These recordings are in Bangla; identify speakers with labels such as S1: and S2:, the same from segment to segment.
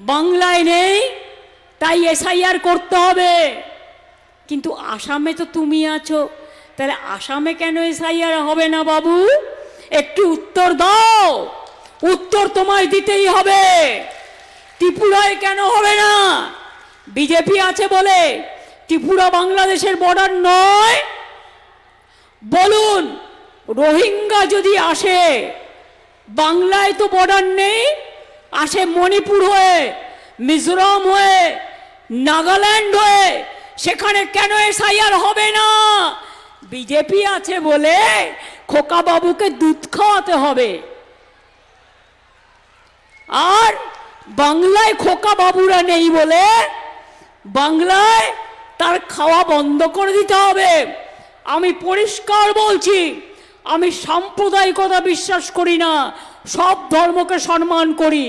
S1: বাংলায় নেই, তাই এসআইআর করতে হবে। কিন্তু আসামে তো তুমি আছো, তাহলে আসামে কেন এসআইআর হবে না বাবু? একটু উত্তর দাও, উত্তর তোমায় দিতেই হবে। ত্রিপুরায় কেন হবে না? বিজেপি আছে বলে ত্রিপুরা বাংলাদেশের বর্ডার নয়। বলুন, রোহিঙ্গা যদি আসে, বাংলায় তো বর্ডার নেই আসে মণিপুর হয়ে, মিজোরাম হয়ে, নাগাল্যান্ড হয়ে, সেখানে কেন এসআইআর হবে না? বিজেপি আছে বলে খোকা বাবুকে দুধ খাওয়াতে হবে। আর বাংলায় খোকা বাবুরা নেই বলে বাংলায় তার খাওয়া বন্ধ করে দিতে হবে। আমি পরিষ্কার বলছি আমি সাম্প্রদায়িকতা বিশ্বাস করি না, সব ধর্মকে সম্মান করি।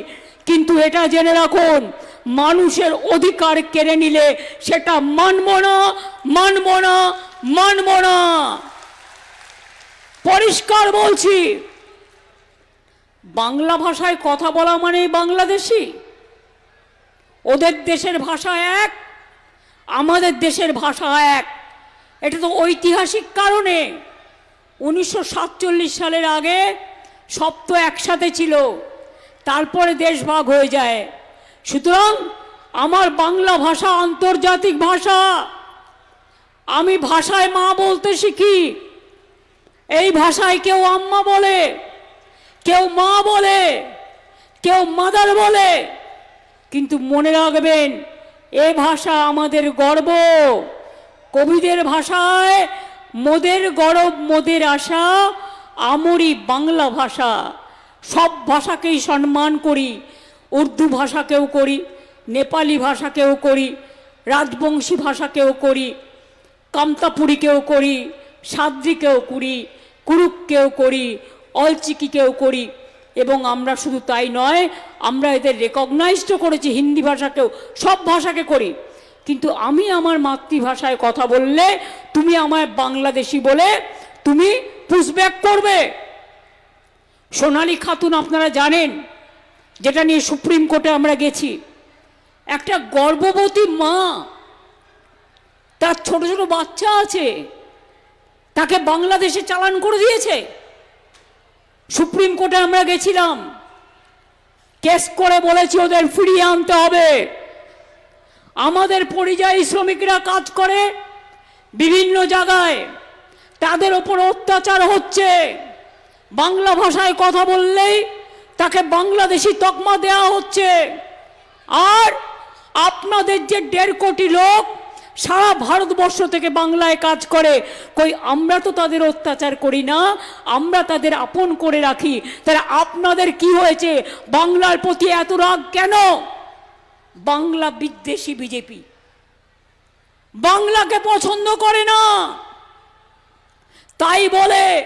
S1: কিন্তু এটা জেনে রাখুন, মানুষের অধিকার কেড়ে নিলে সেটা মানব না মানব না মানব না। পরিষ্কার বলছি, বাংলা ভাষায় কথা বলা মানে বাংলাদেশি। ওদের দেশের ভাষা এক, আমাদের দেশের ভাষা এক। এটা তো ঐতিহাসিক কারণে। উনিশশো সাতচল্লিশ সালের আগে সব তো একসাথে ছিল। তারপরে দেশ ভাগ হয়ে যায়। সুতরাং আমার বাংলা ভাষা আন্তর্জাতিক ভাষা। আমি ভাষায় মা বলতে শিখি। এই ভাষায় কেউ আম্মা বলে, কেউ মা বলে, কেউ মাদার বলে। কিন্তু মনে রাখবেন, এ ভাষা আমাদের গর্ব। কবিদের ভাষায় মোদের গরব, মোদের আশা, আমরি বাংলা ভাষা। সব ভাষাকেই সম্মান করি, উর্দু ভাষাকেও করি, নেপালি ভাষাকেও করি, রাজবংশী ভাষাকেও করি কামতাপুরীকেও করি, সাদ্রিকেও করি, কুরুককেও করি, অলচিকিকেও করি এবং আমরা শুধু তাই নয়, আমরা এদের রেকগনাইজড করেছি, হিন্দি ভাষাকেও, সব ভাষাকে করি। কিন্তু আমি আমার মাতৃভাষায় কথা বললে তুমি আমায় বাংলাদেশি বলে তুমি পুষব্যাক করবে। সোনালী খাতুন, আপনারা জানেন, যেটা নিয়ে সুপ্রিম কোর্টে আমরা গেছি, একটা গর্ভবতী মা, তার ছোট ছোট বাচ্চা আছে, তাকে বাংলাদেশে চালান করে দিয়েছে। সুপ্রিম কোর্টে আমরা গেছিলাম, কেস করে বলেছি ওদের ফিরিয়ে আনতে হবে। আমাদের পরিযায়ী শ্রমিকরা কাজ করে বিভিন্ন জায়গায়। তাদের ওপর অত্যাচার হচ্ছে। বাংলা ভাষায় কথা বললেই তাকে বাংলাদেশি তকমা দেওয়া হচ্ছে। আর আপনাদের যে দেড় কোটি লোক সারা ভারতবর্ষ থেকে বাংলায় কাজ করে, কই আমরা তো তাদের অত্যাচার করি না, আমরা তাদের আপন করে রাখি। তাহলে আপনাদের কি হয়েছে? বাংলার প্রতি এত রাগ কেন? বাংলা বিদ্বেষী বিজেপি। বাংলাকে পছন্দ করে না। তাই বলে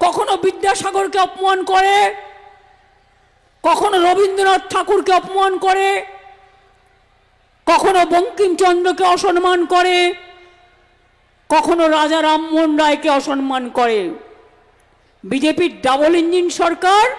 S1: কখনো বিদ্যাসাগরকে অপমান করে, কখনো রবীন্দ্রনাথ ঠাকুরকে অপমান করে, কখনো বঙ্কিমচন্দ্রকে অসম্মান করে, কখনো রাজা রামমোহন রায়কে অসম্মান করে। বিজেপির ডাবল ইঞ্জিন সরকার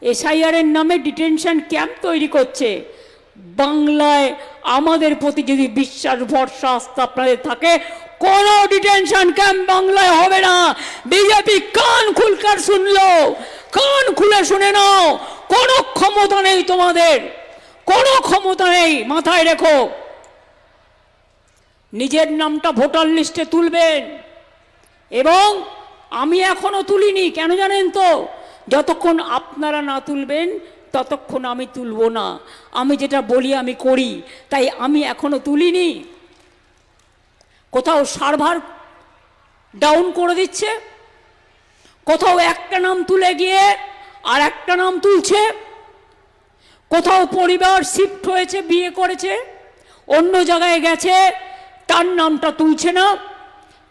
S1: এসআইআরের নামে ডিটেনশন ক্যাম্প তৈরি করছে। বাংলায় আমাদের প্রতি যদি বিশ্বাস, ভরসা, আস্থা আপনাদের থাকে, কোনো ডিটেনশন ক্যাম্প বাংলায় হবে না। বিজেপি কান খুলকার শুনলো। কান খুলে শুনে নাও, কোনো ক্ষমতা নেই তোমাদের। কোনো ক্ষমতা নেই, মাথায় রেখো। নিজের নামটা ভোটার লিস্টে তুলবেন। এবং আমি এখনও তুলিনি, কেন জানেন তো? যতক্ষণ আপনারা না তুলবেন ততক্ষণ আমি তুলব না। আমি যেটা বলি, আমি করি। তাই আমি এখনও তুলিনি। কোথাও সার্ভার ডাউন করে দিচ্ছে। কোথাও একটা নাম তুলে গিয়ে আর একটা নাম তুলছে। কোথাও পরিবার শিফট হয়েছে, বিয়ে করেছে, অন্য জায়গায় গেছে, তার নামটা তুলছে না।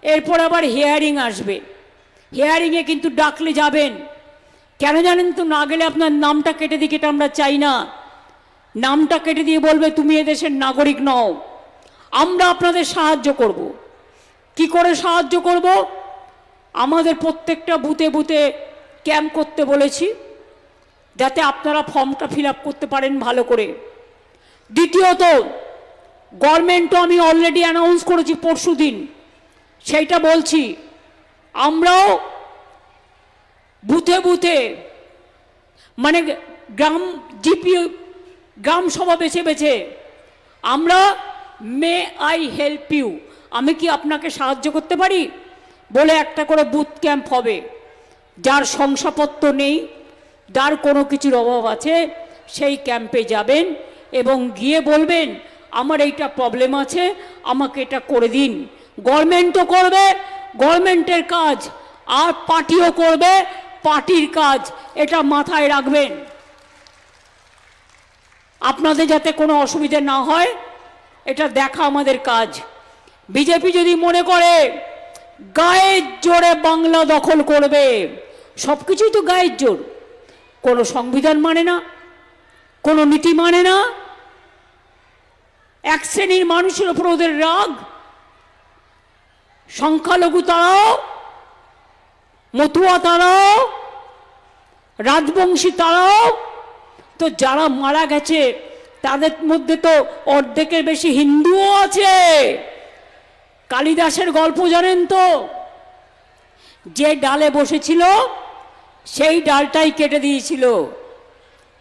S1: এরপর আবার হিয়ারিং আসবে। হিয়ারিংয়ে কিন্তু ডাকলে যাবেন। কেন জানেন তো? না গেলে আপনার নামটা কেটে দিকে এটা আমরা চাই না। নামটা কেটে দিয়ে বলবে, তুমি এদেশের নাগরিক নও। আমরা আপনাদের সাহায্য করব। কি করে সাহায্য করব? আমাদের প্রত্যেকটা বুথে বুথে ক্যাম্প করতে বলেছি, যাতে আপনারা ফর্মটা ফিল করতে পারেন ভালো করে। দ্বিতীয়ত, গভর্নমেন্টও আমি অলরেডি অ্যানাউন্স করেছি পরশু দিন সেইটা বলছি, আমরাও বুথে বুথে মানে গ্রাম জিপি, গ্রাম সভা বেছে বেছে, আমরা মে আই হেল্প ইউ, আমি কি আপনাকে সাহায্য করতে পারি? বলে একটা করে বুথ ক্যাম্প হবে, যার শংসাপত্র নেই, যার কোনো কিছুর অভাব আছে, সেই ক্যাম্পে যাবেন এবং গিয়ে বলবেন, আমার এইটা প্রবলেম আছে, আমাকে এটা করে দিন। গভর্নমেন্টও করবে, গভর্নমেন্টের কাজ আর পার্টিও করবে পার্টির কাজ এটা মাথায় রাখবেন। আপনাদের যাতে কোনো অসুবিধে না হয়, এটা দেখা আমাদের কাজ। বিজেপি যদি মনে করে গায়ের জোরে বাংলা দখল করবে সব কিছুই তো গায়ের জোর। কোনো সংবিধান মানে না, কোনো নীতি মানে না। এক শ্রেণির মানুষের ওপর ওদের রাগ, সংখ্যালঘু তারাও মতুয়া তারাও রাজবংশী তারাও তো যারা মারা গেছে, তাদের মধ্যে তো অর্ধেকের বেশি হিন্দুও আছে। কালিদাসের গল্প জানেন তো? যে ডালে বসেছিল, সেই ডালটাই কেটে দিয়েছিল।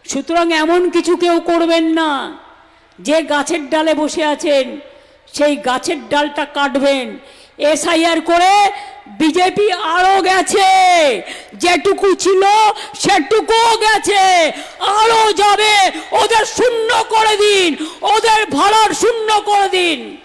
S1: সুতরাং এমন কিছু কেউ করবেন না। যে গাছের ডালে বসে আছেন, সেই গাছের ডালটা কাটবেন। এসআইআর করে বিজেপি আরও গেছে। যেটুকু ছিল সেটুকুও গেছে। আরও যাবে, ওদের শূন্য করে দিন, ওদের ভাড়ার শূন্য করে দিন।